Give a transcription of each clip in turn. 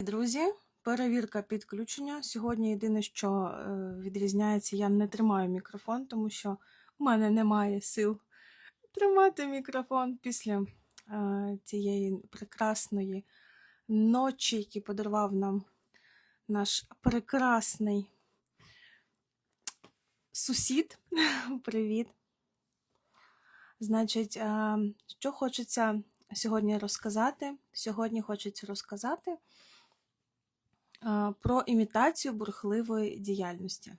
Друзі, перевірка підключення. Сьогодні єдине, що е, відрізняється, я не тримаю мікрофон, тому що в мене немає сил тримати мікрофон після е, цієї прекрасної ночі, яку подарував нам наш прекрасний сусід. Привіт. Значить, е, що хочеться сьогодні розказати? Сьогодні хочеться розказати про імітацію бурхливої діяльності.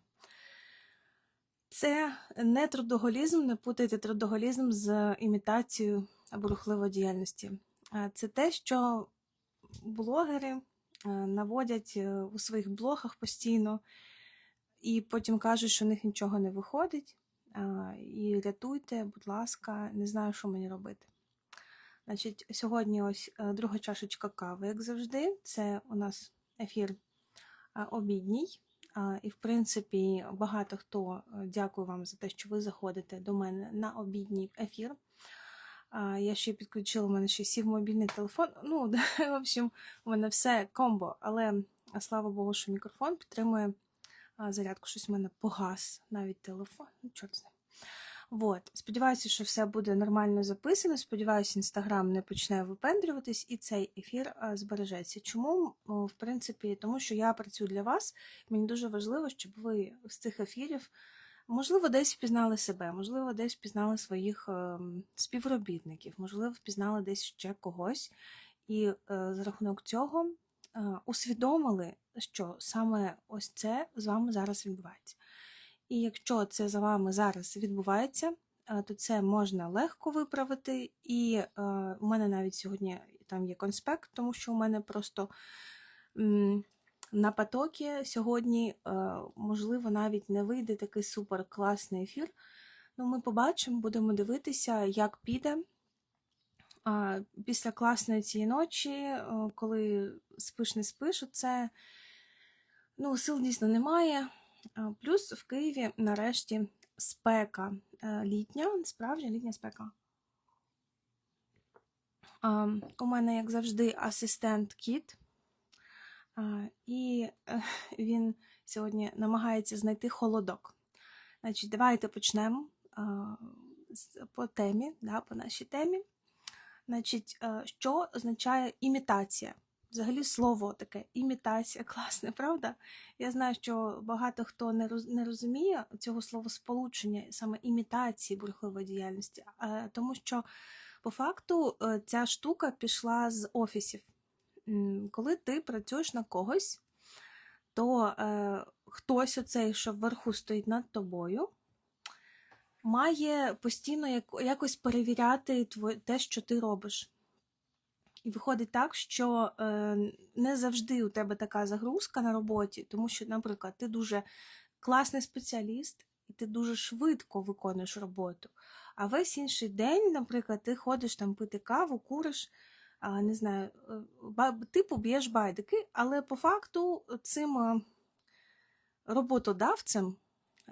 Це не трудоголізм, не путайте трудоголізм з імітацією бурхливої діяльності. Е, Це те, що блогери е, наводять е, у своїх блогах постійно, і потім кажуть, що у них нічого не виходить. І рятуйте, будь ласка, не знаю, що мені робити. Значить, сьогодні ось е, друга чашечка кави, як завжди. Це у нас ефір обідній. І, в принципі, багато хто е, дякую вам за те, що ви заходите до мене на обідній ефір. Я ще підключила, у мене ще сів мобільний телефон. Ну, в общем, у мене все комбо, але слава Богу, що мікрофон підтримує зарядку. Щось в мене погас, навіть телефон. Ну, чорт з. Вот. Сподіваюся, що все буде нормально записано. Сподіваюся, інстаграм не почне випендрюватись і цей ефір збережеться. Чому? В принципі, тому що я працюю для вас. Мені дуже важливо, щоб ви з цих ефірів, можливо, десь впізнали себе, можливо, десь впізнали своїх ем, співробітників, можливо, впізнали десь ще когось. І е, за рахунок цього е, усвідомили, що саме ось це з вами зараз відбувається. І якщо це за вами зараз відбувається, е, то це можна легко виправити. І е, у мене навіть сьогодні там є конспект, тому що у мене просто на потокі сьогодні, е, можливо, навіть не вийде такий супер класний ефір. Ну, ми побачимо, будемо дивитися, як піде. Після класної цієї ночі, коли спиш, не спиш, це ну, сил дійсно немає. Плюс в Києві нарешті спека е, літня, справжня літня спека. У мене, як завжди, асистент Кіт, і е, він сьогодні намагається знайти холодок. Значить, давайте почнемо по темі, да, по нашій темі. Значить, е, що означає імітація? Взагалі слово таке імітація, класне, правда? Я знаю, що багато хто не роз- не розуміє цього словосполучення, саме імітації бурхливої діяльності, е, тому що по факту е, ця штука пішла з офісів. Коли ти працюєш на когось, то е, хтось оцей, що вверху стоїть над тобою, має постійно як- якось перевіряти те, що ти робиш. І виходить так, що е, не завжди у тебе така загрузка на роботі, тому що, наприклад, ти дуже класний спеціаліст, і ти дуже швидко виконуєш роботу. А весь інший день, наприклад, ти ходиш там пити каву, куриш, не знаю, е, ба- типу б'єш байдики, але по факту цим е, роботодавцем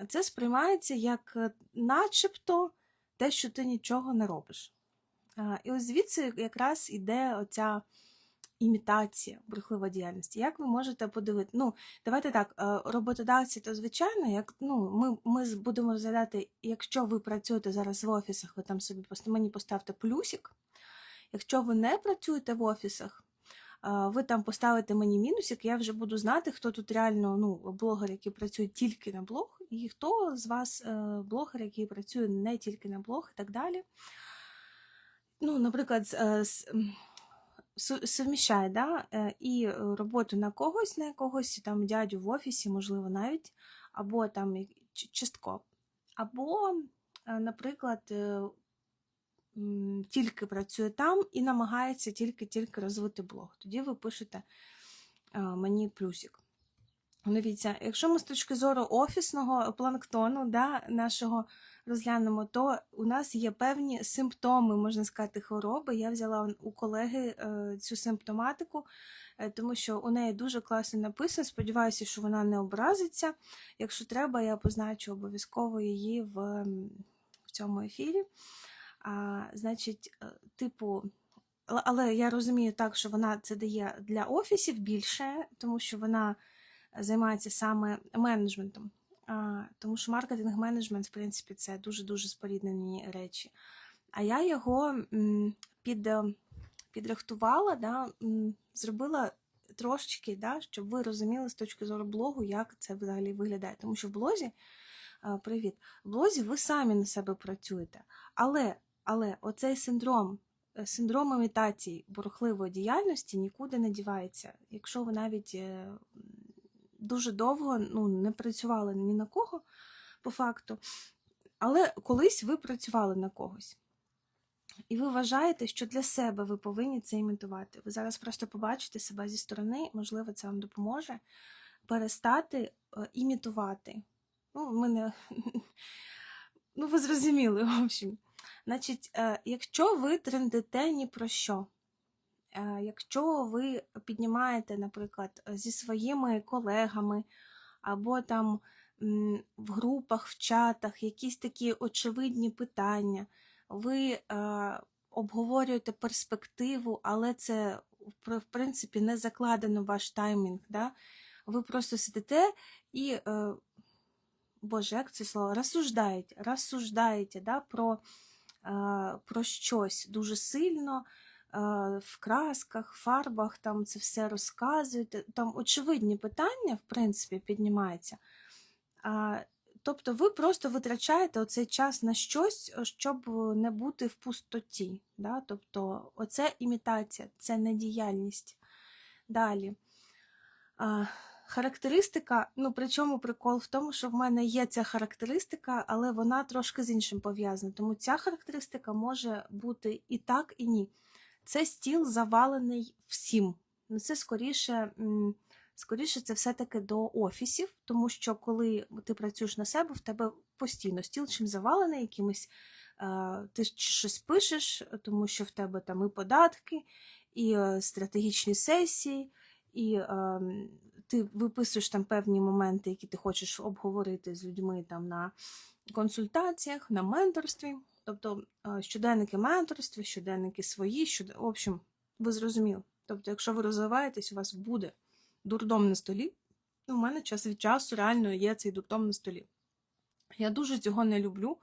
це сприймається як начебто те, що ти нічого не робиш. І ось звідси якраз іде оця імітація брехлива діяльності. Як ви можете подивити? Ну, давайте так, е, роботодавці, то звичайно, як ну, ми, ми будемо розглядати, якщо ви працюєте зараз в офісах, ви там собі мені поставте плюсик. Якщо ви не працюєте в офісах, ви там поставите мені мінусик, я вже буду знати, хто тут реально ну, блогер, який працює тільки на блог, і хто з вас е, блогер, який працює не тільки на блог і так далі. Ну, наприклад, е, суміщає да? е, і е, роботу на когось, на якогось там дядю в офісі, можливо, навіть, або там як- ч- частково. Або, наприклад, тільки працює там і намагається тільки-тільки розвити блог. Тоді ви пишете мені плюсик. Дивіться, якщо ми з точки зору офісного планктону да, нашого розглянемо, то у нас є певні симптоми, можна сказати, хвороби. Я взяла у колеги е, цю симптоматику, е, тому що у неї дуже класно написано. Сподіваюся, що вона не образиться. Якщо треба, я позначу обов'язково її в, в цьому ефірі. А, значить, е, типу, але я розумію так, що вона це дає для офісів більше, тому що вона займається саме менеджментом. Тому що маркетинг-менеджмент, в принципі, це дуже-дуже споріднені речі. А я його під, е, підрихтувала, да, зробила трошечки, да, щоб ви розуміли з точки зору блогу, як це взагалі виглядає. Тому що в блозі, привіт, в блозі ви самі на себе працюєте. Але, але оцей синдром, е, синдром імітації бурхливої діяльності нікуди не дівається. Якщо ви навіть е, дуже довго ну, не працювали ні на кого по факту, але колись ви працювали на когось. І ви вважаєте, що для себе ви повинні це імітувати. Ви зараз просто побачите себе зі сторони, можливо, це вам допоможе перестати е, імітувати. Ну, ми не... ну, ви зрозуміли, в общем. Значить, е, якщо ви трендите ні про що, якщо ви піднімаєте, наприклад, зі своїми колегами або там в групах, в чатах якісь такі очевидні питання, ви е, обговорюєте перспективу, але це в принципі не закладено ваш таймінг. Да? Ви просто сидите і, е, Боже, як це слово, розсуждаєте, розсуждаєте да, про, е, про щось дуже сильно. В красках, фарбах, там це все розказуєте. Там очевидні питання, в принципі, піднімаються. Тобто ви просто витрачаєте оцей час на щось, щоб не бути в пустоті. Да? Тобто, оце імітація, це не діяльність. Далі. А, Характеристика, ну причому прикол в тому, що в мене є ця характеристика, але вона трошки з іншим пов'язана. Тому ця характеристика може бути і так, і ні. Це стіл завалений всім. Ну, Це скоріше. Скоріше, це все-таки до офісів, тому що коли ти працюєш на себе, в тебе постійно стіл чим завалений, якимось е, ти щось пишеш, тому що в тебе там і податки, і е, стратегічні сесії, і е, ти виписуєш там певні моменти, які ти хочеш обговорити з людьми там на консультаціях, на менторстві. Тобто е, щоденники менторства, щоденники свої, щод... в общем, ви зрозуміли. Тобто, якщо ви розвиваєтесь, у вас буде дурдом на столі. У мене час від часу реально є цей дурдом на столі. Я дуже цього не люблю,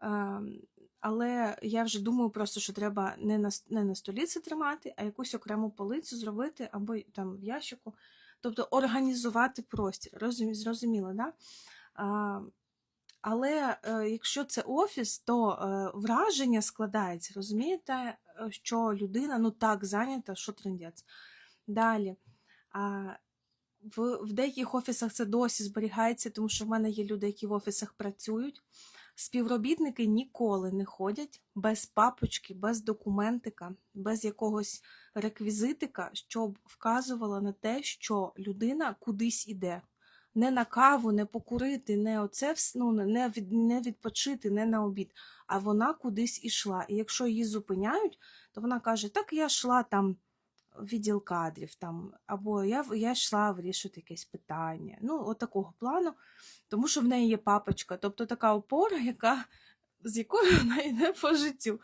ем, але я вже думаю просто, що треба не на не на столі це тримати, а якусь окрему полицю зробити або там в ящику. Тобто організувати простір. Розумі, зрозуміло, да? Але е, якщо це офіс, то е, враження складається, розумієте, що людина ну так зайнята, що трендець. Далі. В, в деяких офісах це досі зберігається, тому що в мене є люди, які в офісах працюють. Співробітники ніколи не ходять без папочки, без документика, без якогось реквізитика, щоб вказувало на те, що людина кудись іде. Не на каву, не покурити, не оце ну, не, від, не відпочити, не на обід, а вона кудись ішла. І якщо її зупиняють, то вона каже: Так я йшла там відділ кадрів, там, або я я йшла вирішувати якесь питання. Ну, от такого плану, тому що в неї є папочка, тобто така опора, яка, з якою вона йде по життю.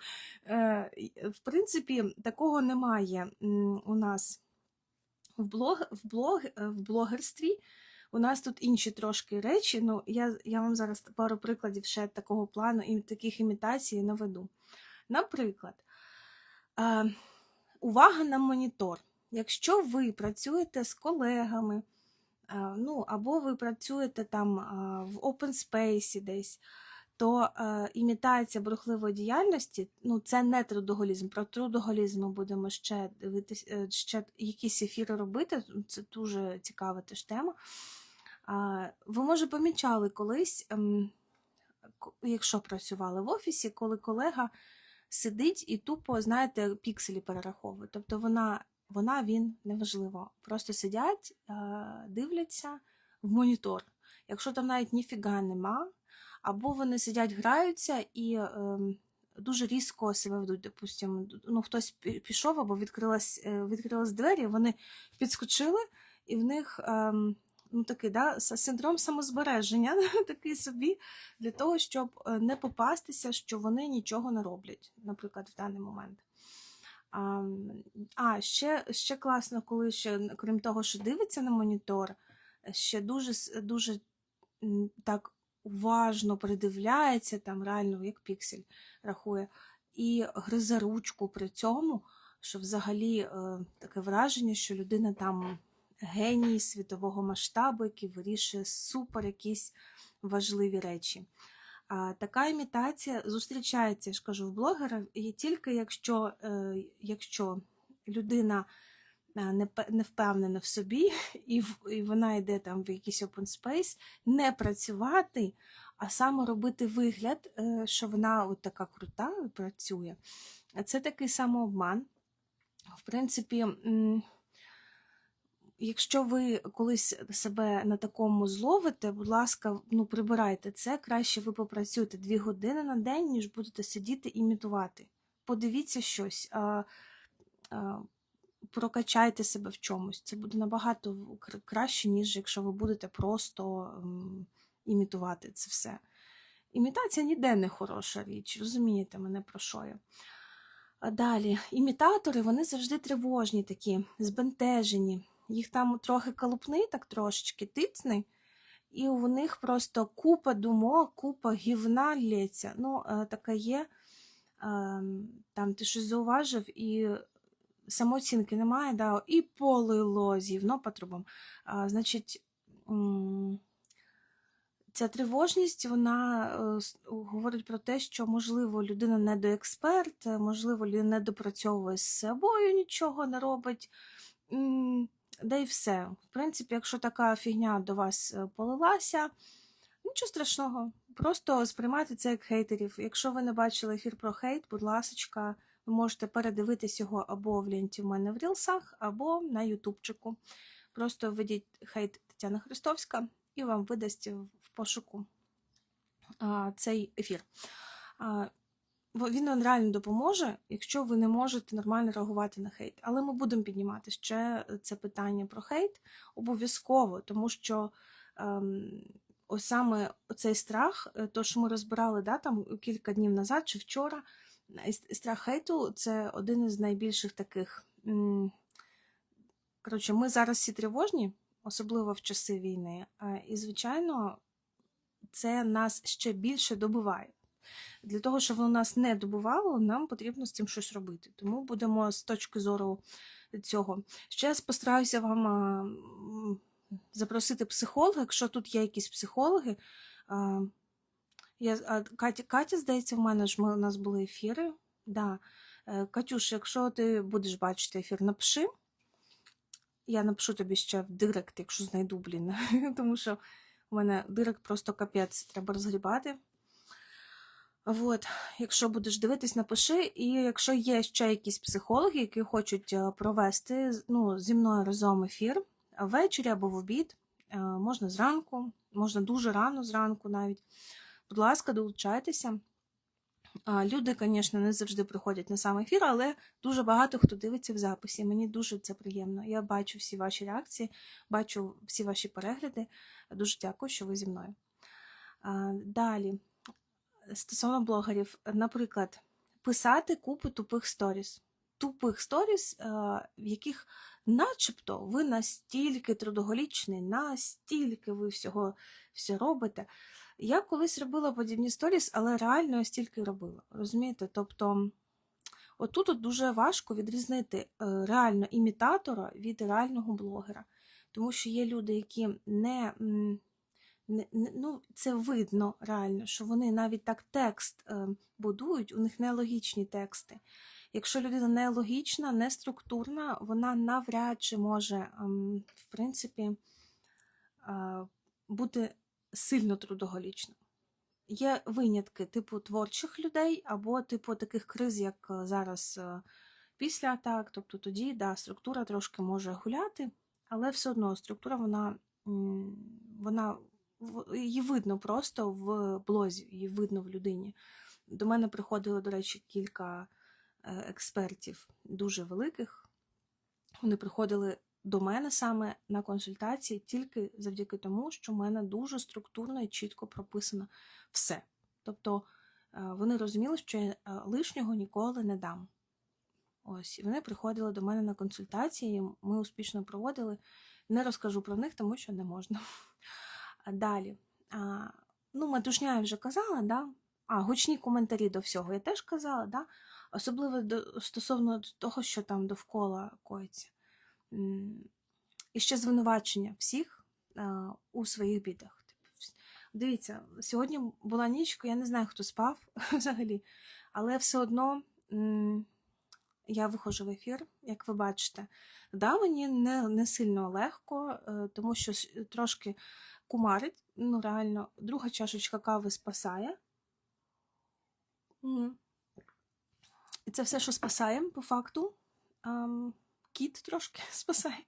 Е, В принципі, такого немає у нас в, блог, в, блог, в блогерстві. У нас тут інші трошки речі. Ну, я я вам зараз пару прикладів ще такого плану і таких імітацій наведу. Наприклад, е, увага на монітор. Якщо ви працюєте з колегами, ну, або ви працюєте там в open space десь, то імітація брухливої діяльності ну, це не трудоголізм. Про трудоголізм ми будемо ще дивитися, ще якісь ефіри робити. Це дуже цікава теж тема. Ви, може, помічали колись, ем, якщо працювали в офісі, коли колега сидить і тупо, знаєте, пікселі перераховує. Тобто вона, вона він неважливо. Просто сидять, дивляться в монітор. Якщо там навіть ніфіга нема, або вони сидять, граються і ем, дуже різко себе ведуть. Допустимо, ну, хтось пішов або відкрилась, е, відкрилась двері, вони підскочили, і в них. Ну, такий, да, синдром самозбереження, такий собі, для того, щоб не попастися, що вони нічого не роблять, наприклад, в даний момент. А, а ще, ще класно, коли ще, крім того, що дивиться на монітор, ще дуже, дуже так уважно придивляється, там реально як піксель рахує, і гризе ручку при цьому, що взагалі е, таке враження, що людина там геній світового масштабу, який вирішує супер якісь важливі речі. А, така імітація зустрічається, я ж кажу, в блогера, і тільки якщо, е, якщо людина е, не, не впевнена в собі, і, і вона йде там в якийсь open space, не працювати, а саме робити вигляд, е, що вона от така крута працює. Це такий самообман. В принципі, якщо ви колись себе на такому зловите, будь ласка, ну прибирайте це. Краще ви попрацюєте дві години на день, ніж будете сидіти і імітувати. Подивіться щось, а, а, прокачайте себе в чомусь. Це буде набагато краще, ніж якщо ви будете просто імітувати це все. Імітація ніде не хороша річ, розумієте мене про що я. Далі, імітатори, вони завжди тривожні такі, збентежені. Їх там трохи калупни, так трошечки тицни, і у них просто купа думок, купа гівна лється. Ну, е, таке є. Ем, Там ти щось зауважив, і самооцінки немає, да, і полило зівно по трубам. Значить, ця тривожність вона е, говорить про те, що можливо людина недоексперт, е, можливо, людина не допрацьовує з собою, нічого не робить. Да і все. В принципі, якщо така фігня до вас е, полилася, нічого страшного. Просто сприймайте це як хейтерів. Якщо ви не бачили ефір про хейт, будь ласочка, ви можете передивитись його або в ленті в мене в рілсах, або на ютубчику. Просто введіть хейт Тетяна Христовська і вам видасть в пошуку а, цей ефір. А, він вам реально допоможе, якщо ви не можете нормально реагувати на хейт. Але ми будемо піднімати ще це питання про хейт обов'язково, тому що ем, ось саме цей страх, е, то, що ми розбирали да, там кілька днів назад чи вчора, страх хейту це один із найбільших таких. Коротше, ми зараз всі тривожні, особливо в часи війни, е, і, звичайно, це нас ще більше добиває. Для того, щоб воно нас не добувало, нам потрібно з цим щось робити. Тому будемо з точки зору цього. Ще я постараюся вам запросити психолога, якщо тут є якісь психологи. Я, Катя, Катя, здається, в мене ж ми, у нас були ефіри. Да. Е, Катюш, якщо ти будеш бачити ефір, напиши. Я напишу тобі ще в директ, якщо знайду, блін. Тому що у мене директ просто капець, треба розгрібати. От, якщо будеш дивитись, напиши. І якщо є ще якісь психологи, які хочуть е, провести ну, зі мною разом ефір ввечері або в обід, е, можна зранку, можна дуже рано зранку навіть. Будь ласка, долучайтеся. Люди, звісно, не завжди приходять на сам ефір, але дуже багато хто дивиться в записі. Мені дуже це приємно. Я бачу всі ваші реакції, бачу всі ваші перегляди. Дуже дякую, що ви зі мною. Далі, стосовно блогерів, наприклад, писати купу тупих сторіс. Тупих сторіс, е, в яких, начебто, ви настільки трудоголічний, настільки ви всього все робите. Я колись робила подібні сторіс, але реально я стільки робила. Розумієте? Тобто, отут от дуже важко відрізнити е, реально імітатора від реального блогера. Тому що є люди, які не, ну, це видно реально, що вони навіть так текст е, будують, у них нелогічні тексти. Якщо людина нелогічна, не структурна, вона навряд чи може, ем, в принципі, е, бути сильно трудоголічним. Є винятки типу творчих людей, або типу таких криз, як е, зараз після атак. Тобто тоді да, структура трошки може гуляти, але все одно структура вона, вона її видно просто в блозі, її видно в людині. До мене приходило, до речі, кілька е, експертів дуже великих. Вони приходили до мене саме на консультації тільки завдяки тому, що в мене дуже структурно і чітко прописано все. Тобто е, вони розуміли, що я е, лишнього ніколи не дам. Ось, і вони приходили до мене на консультації, ми успішно проводили. Не розкажу про них, тому що не можна. Далі. Ну, матушня я вже казала, да? А, гучні коментарі до всього я теж казала, да? особливо до, стосовно того, що там довкола коїться. І ще звинувачення всіх а, у своїх бідах. Типу, Дивіться, сьогодні була нічка, я не знаю, хто спав взагалі, але все одно я виходжу в ефір, як ви бачите. Да, мені не, не сильно легко, е, тому що трошки кумарить. Ну, реально, друга чашечка кави спасає. І це все, що спасає, по факту. Кіт трошки спасає.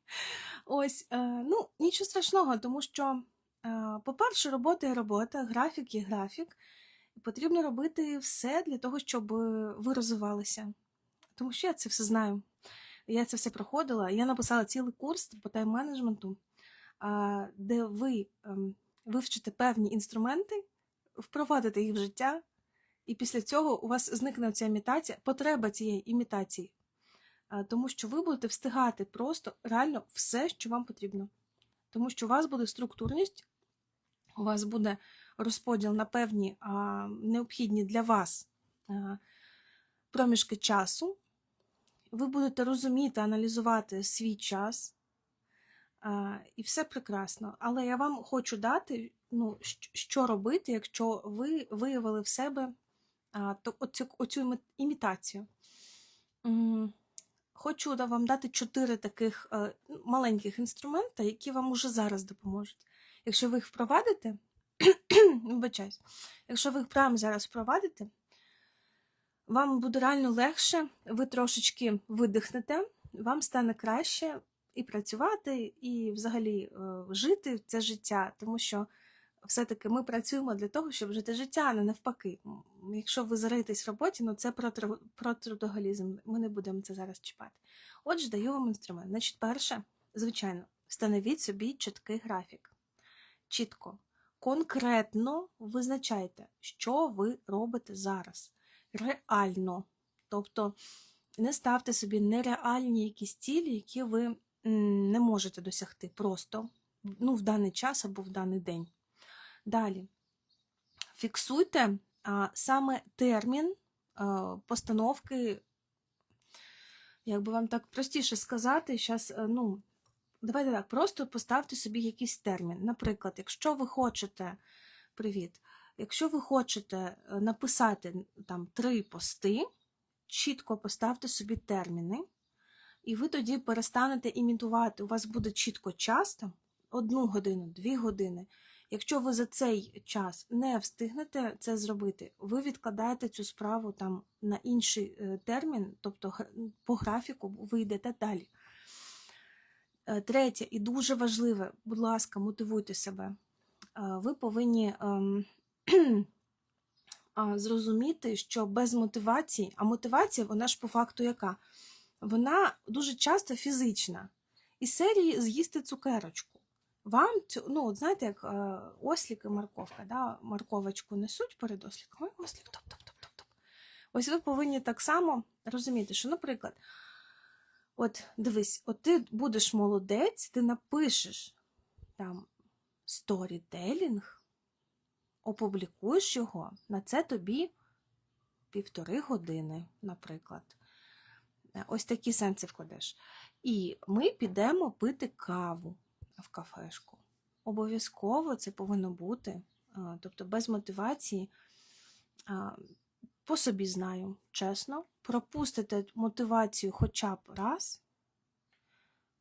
Ось, е, ну, нічого страшного, тому що, е, по-перше, робота є робота, графік є графік. Потрібно робити все для того, щоб ви розвивалися. Тому що я це все знаю. Я це все проходила. Я написала цілий курс по тайм-менеджменту, де ви ем, вивчите певні інструменти, впровадите їх в життя, і після цього у вас зникне ця імітація, потреба цієї імітації. Тому що ви будете встигати просто реально все, що вам потрібно. Тому що у вас буде структурність, у вас буде розподіл на певні необхідні для вас а, проміжки часу. Ви будете розуміти, аналізувати свій час, і все прекрасно. Але я вам хочу дати, ну, що робити, якщо ви виявили в себе оцю, оцю імітацію. Хочу вам дати чотири таких е, маленьких інструмента, які вам уже зараз допоможуть. Якщо ви їх впровадите, вибачаюсь, якщо ви їх прямо зараз впровадите, вам буде реально легше, ви трошечки видихнете, вам стане краще і працювати, і взагалі е, жити це життя, тому що все-таки ми працюємо для того, щоб жити життя, а не навпаки. Якщо ви зариєтесь в роботі, ну це про, про трудоголізм. Ми не будемо це зараз чіпати. Отже, даю вам інструмент. Значить, перше, звичайно, встановіть собі чіткий графік. Чітко, конкретно визначайте, що ви робите зараз. Реально. Тобто не ставте собі нереальні якісь цілі, які ви не можете досягти просто ну, в даний час або в даний день. Далі. Фіксуйте а, саме термін а, постановки, як би вам так простіше сказати, зараз, ну, давайте так, просто поставте собі якийсь термін. Наприклад, якщо ви хочете, привіт, якщо ви хочете е, написати там три пости, чітко поставте собі терміни, і ви тоді перестанете імітувати. У вас буде чітко час, там, одну годину, дві години. Якщо ви за цей час не встигнете це зробити, ви відкладаєте цю справу там на інший е, термін, тобто по графіку ви йдете далі. Е, Третє, і дуже важливе, будь ласка, мотивуйте себе. Е, Ви повинні ем, зрозуміти, що без мотивації, а мотивація, вона ж по факту яка? Вона дуже часто фізична. Із серії з'їсти цукерочку. Вам цю, ну, от знаєте, як е, ослік і морковка, да? морковочку несуть перед осліком, ой, ослік, топ-топ-топ-топ. Ось ви повинні так само розуміти, що, наприклад, от дивись, от ти будеш молодець, ти напишеш там сторітелінг, опублікуєш його, на це тобі півтори години, наприклад. Е, Ось такі сенси вкладеш. І ми підемо пити каву в кафешку. Обов'язково це повинно бути. Тобто без мотивації, по собі знаю, чесно, пропустите мотивацію хоча б раз.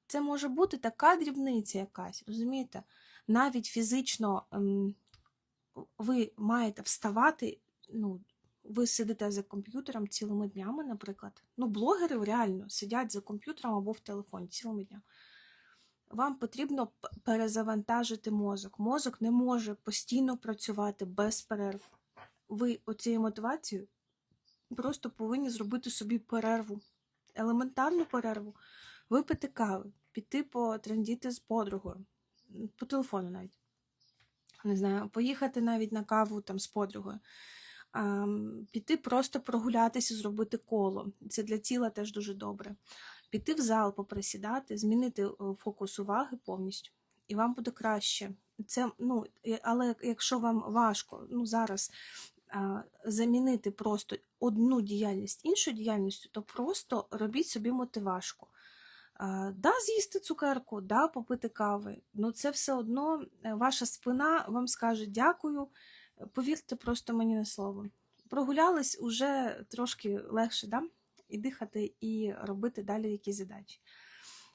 Це може бути така дрібниця якась, розумієте? Навіть фізично ем, ви маєте вставати, ну, ви сидите за комп'ютером цілими днями, наприклад. Ну, блогери реально сидять за комп'ютером або в телефоні цілими днями. Вам потрібно перезавантажити мозок. Мозок не може постійно працювати без перерв. Ви оцією мотивацією просто повинні зробити собі перерву, елементарну перерву, випити кави, піти потрендіти з подругою, по телефону навіть. Не знаю, поїхати навіть на каву там з подругою. Піти просто прогулятися, зробити коло. Це для тіла теж дуже добре. Піти в зал, поприсідати, змінити е, фокус уваги повністю, і вам буде краще. Це, ну, але якщо вам важко, ну зараз а, замінити просто одну діяльність іншою діяльністю, то просто робіть собі мотивашку. А, Да, з'їсти цукерку, да, попити кави. Ну це все одно е, ваша спина вам скаже дякую. Повірте просто мені на слово. Прогулялись уже трошки легше, да? і дихати, і робити далі якісь задачі.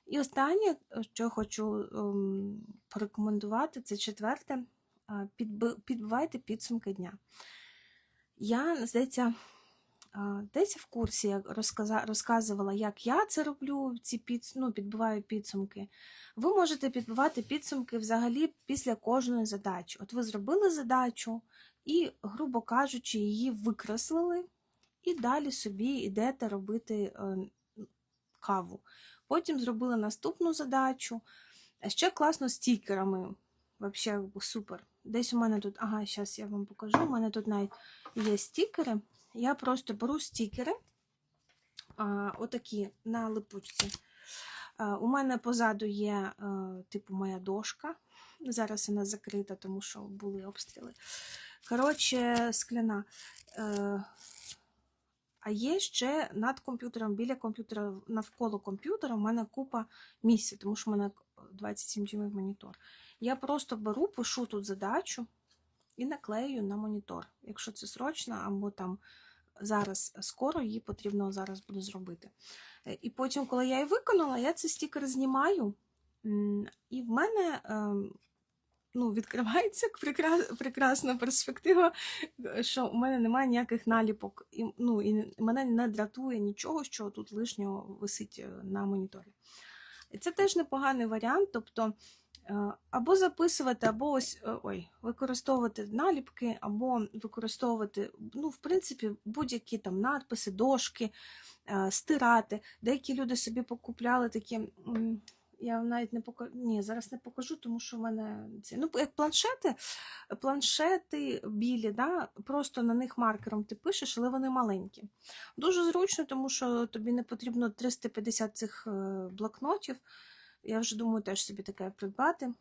І останнє, що хочу ем, порекомендувати, це четверте. Підбивайте підсумки дня. Я, здається, десь в курсі я розказувала, як я це роблю, ці під, ну, підбиваю підсумки. Ви можете підбивати підсумки взагалі після кожної задачі. От ви зробили задачу і, грубо кажучи, її викреслили, і далі собі йдете робити е, каву. Потім зробили наступну задачу. Ще класно стікерами. Взагалі супер. Десь у мене тут, ага, зараз я вам покажу. У мене тут навіть є стікери. Я просто беру стікери, отакі на липучці. У мене позаду є, типу, моя дошка. Зараз вона закрита, тому що були обстріли. Коротше, скляна. Е, а є ще над комп'ютером, біля комп'ютера, навколо комп'ютера в мене купа місця, тому що в мене 27 дюймів монітор. Я просто беру, пишу тут задачу і наклею на монітор. Якщо це срочно, або там зараз скоро її потрібно зараз буду зробити. Е, І потім, коли я її виконала, я цей стікер знімаю, і в мене. ем, Ну, відкривається прекрасна перспектива, що у мене немає ніяких наліпок, і, ну, і мене не дратує нічого, що тут лишнього висить е, на моніторі. І це теж непоганий варіант, тобто е, або записувати, або ось е, ой, використовувати наліпки, або використовувати, ну, в принципі, будь-які там надписи, дошки, е, стирати. Деякі люди собі покупляли такі. я навіть не покажу. Ні, зараз не покажу, тому що в мене ці. Ну, як планшети, планшети білі, да? просто на них маркером ти пишеш, але вони маленькі. Дуже зручно, тому що тобі не потрібно 350 цих е, блокнотів. Я вже думаю, теж собі таке придбати.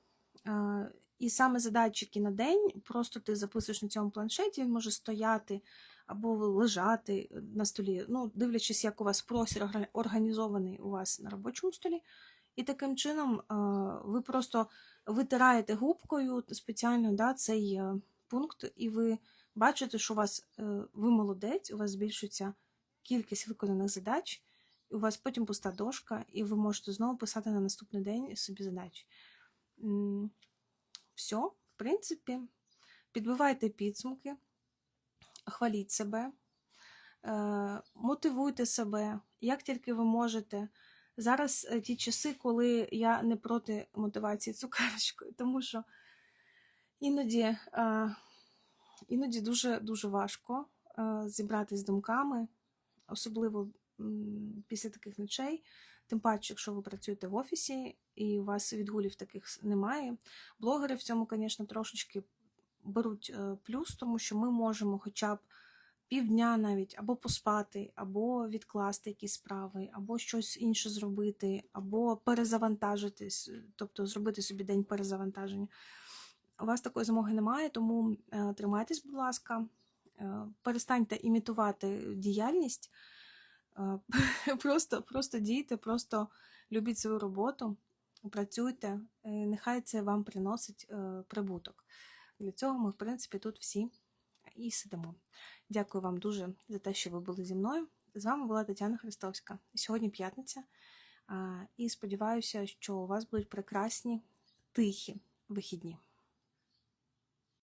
І саме задатчики на день, просто ти записуєш на цьому планшеті, він може стояти або лежати на столі, ну, дивлячись, як у вас простір організований у вас на робочому столі. І таким чином ви просто витираєте губкою спеціально да, цей е, пункт, і ви бачите, що у вас е, ви молодець, у вас збільшується кількість виконаних задач, у вас потім пуста дошка, і ви можете знову писати на наступний день собі задачі. Все, в принципі, підбивайте підсумки, хваліть себе, е, мотивуйте себе, як тільки ви можете. Зараз е, ті часи, коли я не проти мотивації цукерочкою, тому що іноді, е, іноді дуже дуже важко зібратися з думками, особливо після таких ночей. Тим паче, якщо ви працюєте в офісі і у вас відгулів таких немає. Блогери в цьому, звісно, трошечки беруть е, плюс, тому що ми можемо хоча б півдня навіть або поспати, або відкласти якісь справи, або щось інше зробити, або перезавантажитись, тобто зробити собі день перезавантаження. У вас такої змоги немає, тому е, тримайтесь, будь ласка, е, перестаньте імітувати діяльність, е, просто, просто дійте, просто любіть свою роботу, працюйте, е, нехай це вам приносить е, прибуток. Для цього ми, в принципі, тут всі і сидимо. Дякую вам дуже за те, що ви були зі мною. З вами була Тетяна Христовська. Сьогодні п'ятниця, і сподіваюся, що у вас будуть прекрасні тихі вихідні.